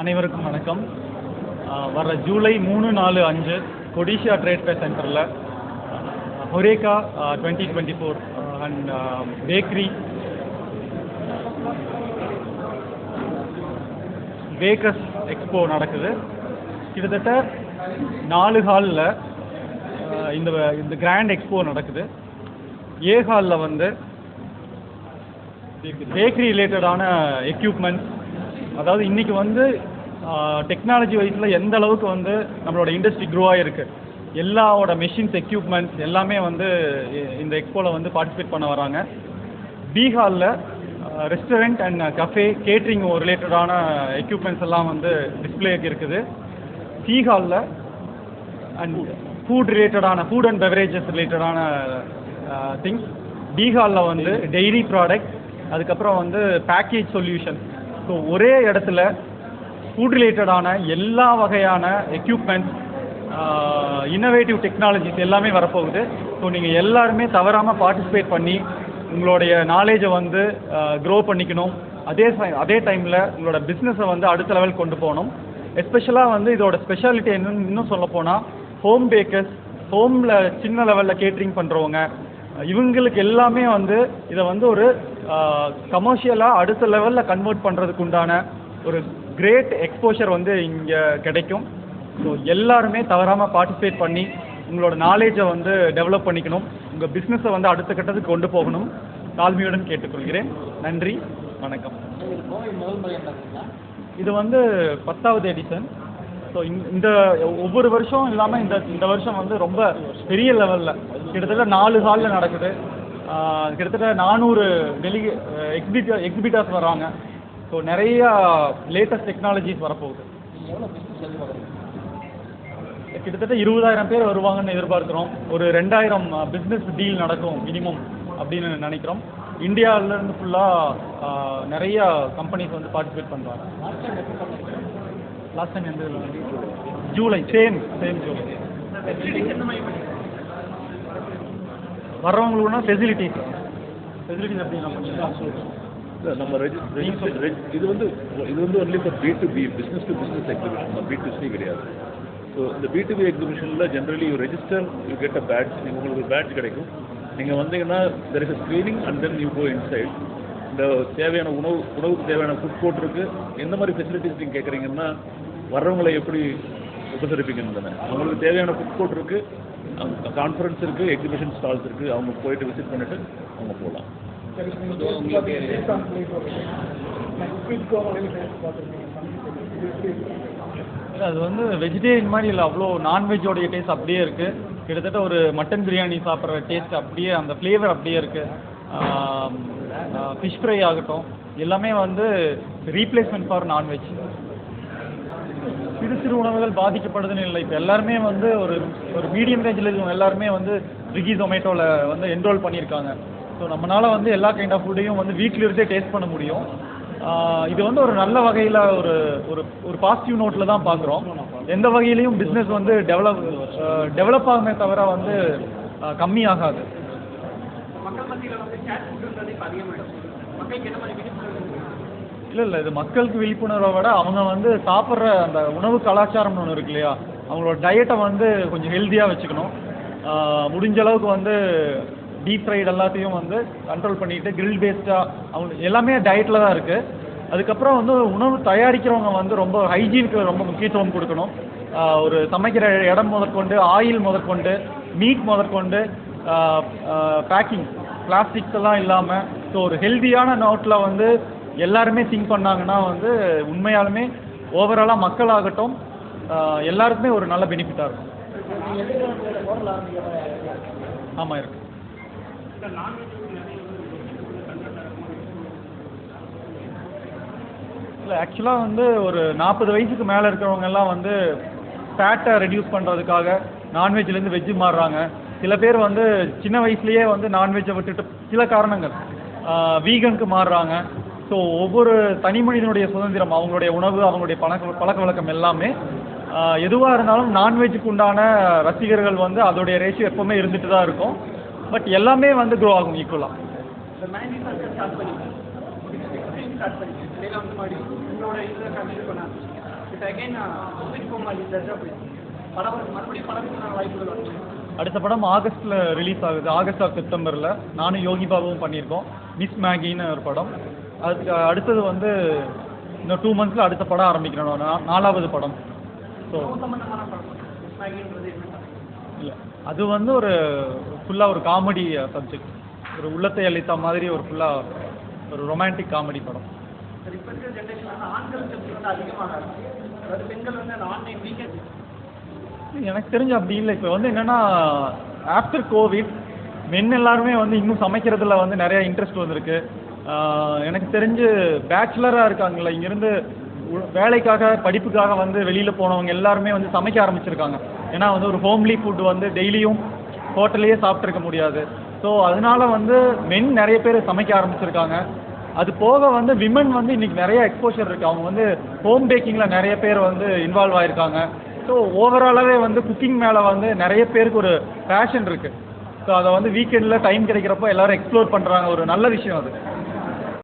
அனைவருக்கும் வணக்கம். வர ஜூலை மூணு நாலு அஞ்சு கொடிஷியா ட்ரேட் ஃபேர் சென்டரில் Horeca twenty twenty four and bakery bakers expo நடக்குது. கிட்டத்தட்ட நாலு ஹாலில் இந்த இந்த கிராண்ட் எக்ஸ்போ நடக்குது. ஏ ஹாலில் வந்து பேக்கரி ரிலேட்டடான எக்யூப்மெண்ட்ஸ் அதாவது இன்றைக்கி வந்து டெக்னாலஜி வைஸில் எந்த அளவுக்கு வந்து நம்மளோட இண்டஸ்ட்ரி க்ரோ ஆகிருக்கு எல்லாவோட மெஷின்ஸ் எக்யூப்மெண்ட்ஸ் எல்லாமே வந்து இந்த எக்ஸ்போவில் வந்து பார்ட்டிசிபேட் பண்ண வராங்க. பீகாலில் ரெஸ்டாரண்ட் அண்ட் கஃபே கேட்ரிங் ரிலேட்டடான எக்யூப்மெண்ட்ஸ் எல்லாம் வந்து டிஸ்பிளேக்கு இருக்குது. சீஹாலில் அண்ட் ஃபுட் ரிலேட்டடான ஃபுட் அண்ட் பெவரேஜஸ் ரிலேட்டடான திங்ஸ் பீகாலில் வந்து டெய்ரி ப்ராடக்ட் அதுக்கப்புறம் வந்து பேக்கேஜ் சொல்யூஷன் ஸோ ஒரே இடத்துல ஃபுட் ரிலேட்டடான எல்லா வகையான எக்யூப்மெண்ட்ஸ் இன்னோவேட்டிவ் டெக்னாலஜிஸ் எல்லாமே வரப்போகுது. ஸோ நீங்கள் எல்லாருமே தவறாமல் பார்ட்டிசிபேட் பண்ணி உங்களுடைய நாலேஜை வந்து க்ரோ பண்ணிக்கணும். அதே அதே டைமில் உங்களோட பிஸ்னஸை வந்து அடுத்த லெவல் கொண்டு போகணும். எஸ்பெஷலாக வந்து இதோட ஸ்பெஷாலிட்டி என்னன்னு இன்னும் சொல்ல போனால் ஹோம் பேக்கர்ஸ் ஹோமில் சின்ன லெவலில் கேட்ரிங் பண்ணுறவங்க இவங்களுக்கு எல்லாமே வந்து இதை வந்து ஒரு கமர்ஷியலாக அடுத்த லெவலில் கன்வெர்ட் பண்ணுறதுக்கு உண்டான ஒரு கிரேட் எக்ஸ்போஷர் வந்து இங்கே கிடைக்கும். ஸோ எல்லாருமே தவறாமல் பார்ட்டிசிபேட் பண்ணி உங்களோட நாலேஜை வந்து டெவலப் பண்ணிக்கணும். உங்கள் பிஸ்னஸை வந்து அடுத்த கட்டத்துக்கு கொண்டு போகணும். தாழ்மையுடன் கேட்டுக்கொள்கிறேன். நன்றி வணக்கம். இது வந்து பத்தாவது எடிஷன் ஸோ இந்த ஒவ்வொரு வருஷம் இல்லாமல் இந்த இந்த வருஷம் வந்து ரொம்ப பெரிய லெவலில் கிட்டத்தட்ட நாலு ஹாலில் நடக்குது. கிட்டத்தட்ட நானூறு டெலி எக்ஸிபிட் எக்ஸிபிட்டர்ஸ் வராங்க. ஸோ நிறைய லேட்டஸ்ட் டெக்னாலஜிஸ் வரப்போகுது. கிட்டத்தட்ட இருபதாயிரம் பேர் வருவாங்கன்னு எதிர்பார்க்குறோம். ஒரு ரெண்டாயிரம் பிஸ்னஸ் டீல் நடக்கும் மினிமம் அப்படின்னு நினைக்கிறோம். இந்தியாவிலேருந்து ஃபுல்லாக நிறைய கம்பெனிஸ் வந்து பார்ட்டிசிபேட் பண்ணுறாங்க லாஸ்ட் டைம் எந்த ஜூலை சேம் சேம் ஜூலை வர்றவங்களுக்குனா ஃபெசிலிட்டிஸ் ஃபெசிலிட்டிஸ் நம்ம இல்ல, நம்ம இது வந்து இது வந்து only for B to B business to business exhibition B to C கிடையாது. ஸோ இந்த B to B எக்ஸிபிஷனில் generally you register you get a badge நீங்கள் உங்களுக்கு ஒரு பேட்ச் கிடைக்கும். நீங்கள் வந்தீங்கன்னா there is a screening and then you go inside இந்த தேவையான உணவு உணவுக்கு தேவையான ஃபுட் கோர்ட் இருக்கு. எந்த மாதிரி ஃபெசிலிட்டிஸ் நீங்கள் கேட்குறீங்கன்னா வர்றவங்களை எப்படி உபசரிப்பிக்கணும் தானே அவங்களுக்கு தேவையான ஃபுட் கோர்ட் இருக்கு கான்ஃபரன்ஸ் இருக்கு எக்ஸிபிஷன் ஸ்டால்ஸ் இருக்கு அவங்க போயிட்டு விசிட் பண்ணிட்டு அவங்க போகலாம் அது வந்து வெஜிடேரியன் மாதிரி இல்லை அவ்வளோ நான்வெஜ்ஜோடைய டேஸ்ட் அப்படியே இருக்குது கிட்டத்தட்ட ஒரு மட்டன் பிரியாணி சாப்பிட்ற டேஸ்ட் அப்படியே அந்த ஃப்ளேவர் அப்படியே இருக்குது ஃபிஷ் ஃப்ரை ஆகட்டும் எல்லாமே வந்து ரீப்ளேஸ்மெண்ட் ஃபார் நான்வெஜ் சிறு சிறு உணவுகள் பாதிக்கப்படுதுன்னு இல்லை. இப்போ எல்லாருமே வந்து ஒரு ஒரு மீடியம் ரேஞ்சில் இருக்கவங்க எல்லாருமே வந்து ஸ்விக்கி ஜொமேட்டோவில் வந்து என்ரோல் பண்ணியிருக்காங்க. ஸோ நம்மளால் வந்து எல்லா கைண்ட் ஆஃப் ஃபுட்டையும் வந்து வீட்டில் இருந்தே டேஸ்ட் பண்ண முடியும். இது வந்து ஒரு நல்ல வகையில் ஒரு ஒரு ஒரு பாசிட்டிவ் நோட்டில் தான் பார்க்குறோம். எந்த வகையிலையும் பிஸ்னஸ் வந்து டெவலப் டெவலப் ஆகுமே தவிர வந்து ஆஹ் கம்மி ஆகாது. இல்லை இல்லை இது மக்களுக்கு விழிப்புணர்வை விட அவங்க வந்து சாப்பிட்ற அந்த உணவு கலாச்சாரம்னு ஒன்று இருக்கு இல்லையா? அவங்களோட டயட்டை வந்து கொஞ்சம் ஹெல்த்தியாக வச்சுக்கணும். முடிஞ்ச அளவுக்கு வந்து டீப் ஃப்ரைட் எல்லாத்தையும் வந்து கண்ட்ரோல் பண்ணிட்டு கிரில் பேஸ்டாக அவங்க எல்லாமே டயட்டில் தான் இருக்குது அதுக்கப்புறம் வந்து உணவு தயாரிக்கிறவங்க வந்து ரொம்ப ஹைஜீனுக்கு ரொம்ப முக்கியத்துவம் கொடுக்கணும். ஒரு சமைக்கிற இடம் முதற்கொண்டு ஆயில் முதற்கொண்டு மீட் முதற்கொண்டு பேக்கிங் பிளாஸ்டிக்ஸ் எல்லாம் இல்லாமல் ஸோ ஒரு ஹெல்தியான நோட்டில் வந்து எல்லாருமே திங்க் பண்ணாங்கன்னா வந்து உண்மையாலுமே ஓவராலாக மக்களாகட்டும் எல்லாருக்குமே ஒரு நல்ல பெனிஃபிட்டாக இருக்கும். ஆமாம் இருக்கு. இல்லை ஆக்சுவலாக வந்து ஒரு நாற்பது வயசுக்கு மேலே இருக்கிறவங்க எல்லாம் வந்து ஃபேட்டை ரெடியூஸ் பண்ணுறதுக்காக நான்வெஜ்லேருந்து வெஜ்ஜு மாறுறாங்க. சில பேர் வந்து சின்ன வயசுலேயே வந்து நான்வெஜ்ஜை விட்டுட்டு சில காரணங்கள். வீகனுக்கு மாறுறாங்க. ஸோ ஒவ்வொரு தனி மனிதனுடைய சுதந்திரம் அவங்களுடைய உணவு அவங்களுடைய பழக்க பழக்க வழக்கம் எல்லாமே எதுவாக இருந்தாலும் நான்வெஜ்ஜுக்கு உண்டான ரசிகர்கள் வந்து அதோடைய ரேஷியோ எப்போவுமே இருந்துட்டு தான் இருக்கும். பட் எல்லாமே வந்து க்ரோ ஆகும் ஈக்குவலாக அடுத்த படம் ஆகஸ்ட்ல ரிலீஸ் ஆகுது. ஆகஸ்ட் ஆர் செப்டம்பர்ல. நானும் யோகி பாபுவும் பண்ணியிருக்கோம். மிஸ் மேகின்னு ஒரு படம். அதுக்கு அடுத்தது வந்து இன்னும் டூ மந்த்ஸ்ல அடுத்த படம் ஆரம்பிக்கிறோம் நா- நாலாவது படம். ஸோ இல்லை. அது வந்து ஒரு ஃபுல்லாக ஒரு காமெடி சப்ஜெக்ட் ஒரு உள்ளத்தை அளித்த மாதிரி ஒரு ஃபுல்லாக ஒரு ரொமான்டிக் காமெடி படம். எனக்கு தெரிஞ்சு அப்படி இல்லை. இப்போ வந்து என்னன்னா ஆஃப்டர் கோவிட் மென் எல்லாருமே வந்து இன்னும் சமைக்கிறதுல வந்து நிறைய இன்ட்ரெஸ்ட் வந்திருக்கு. எனக்கு தெரிஞ்சு பேச்சுலராக இருக்காங்கல்ல இங்கேருந்து வேலைக்காக படிப்புக்காக வந்து வெளியில் போனவங்க எல்லாருமே வந்து சமைக்க ஆரம்பிச்சிருக்காங்க. ஏன்னா வந்து ஒரு ஹோம்லி ஃபுட் வந்து டெய்லியும் ஹோட்டல்லையே சாப்பிட்ருக்க முடியாது. ஸோ அதனால வந்து மென் நிறைய பேர் சமைக்க ஆரம்பிச்சிருக்காங்க. அது போக வந்து விமன் வந்து இன்னைக்கு நிறைய எக்ஸ்போஷர் இருக்கு. அவங்க வந்து ஹோம் பேக்கிங்கில் நிறைய பேர் வந்து இன்வால்வ் ஆயிருக்காங்க. ஸோ ஓவராலாகவே வந்து குக்கிங் மேலே வந்து நிறைய பேருக்கு ஒரு பேஷன் இருக்கு. ஸோ அதை வந்து வீக்கெண்டில் டைம் கிடைக்கிறப்போ எல்லாரும் எக்ஸ்ப்ளோர் பண்ணுறாங்க ஒரு நல்ல விஷயம் அது.